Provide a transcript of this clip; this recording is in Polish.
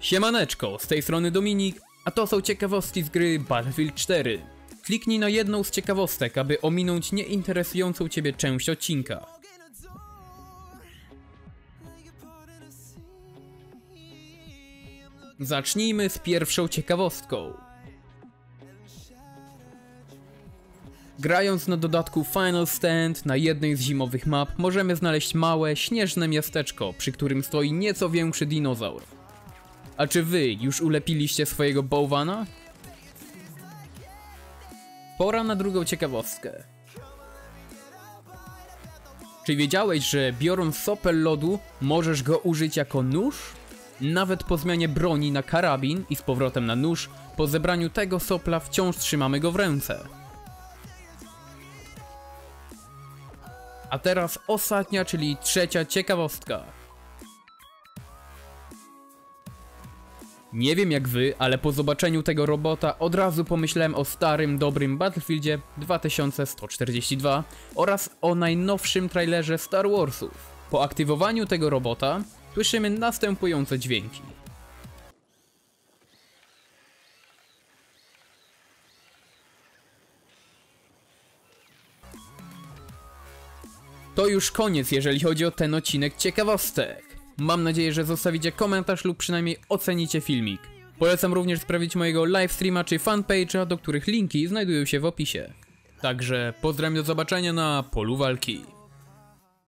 Siemaneczko, z tej strony Dominik, a to są ciekawostki z gry Battlefield 4. Kliknij na jedną z ciekawostek, aby ominąć nieinteresującą ciebie część odcinka. Zacznijmy z pierwszą ciekawostką. Grając na dodatku Final Stand na jednej z zimowych map możemy znaleźć małe, śnieżne miasteczko, przy którym stoi nieco większy dinozaur. A czy wy już ulepiliście swojego bałwana? Pora na drugą ciekawostkę. Czy wiedziałeś, że biorąc sopel lodu, możesz go użyć jako nóż? Nawet po zmianie broni na karabin i z powrotem na nóż, po zebraniu tego sopla wciąż trzymamy go w ręce. A teraz ostatnia, czyli trzecia ciekawostka. Nie wiem jak wy, ale po zobaczeniu tego robota od razu pomyślałem o starym, dobrym Battlefieldzie 2142 oraz o najnowszym trailerze Star Warsów. Po aktywowaniu tego robota słyszymy następujące dźwięki. To już koniec, jeżeli chodzi o ten odcinek ciekawostek. Mam nadzieję, że zostawicie komentarz lub przynajmniej ocenicie filmik. Polecam również sprawdzić mojego livestreama czy fanpage'a, do których linki znajdują się w opisie. Także pozdrawiam do zobaczenia na polu walki.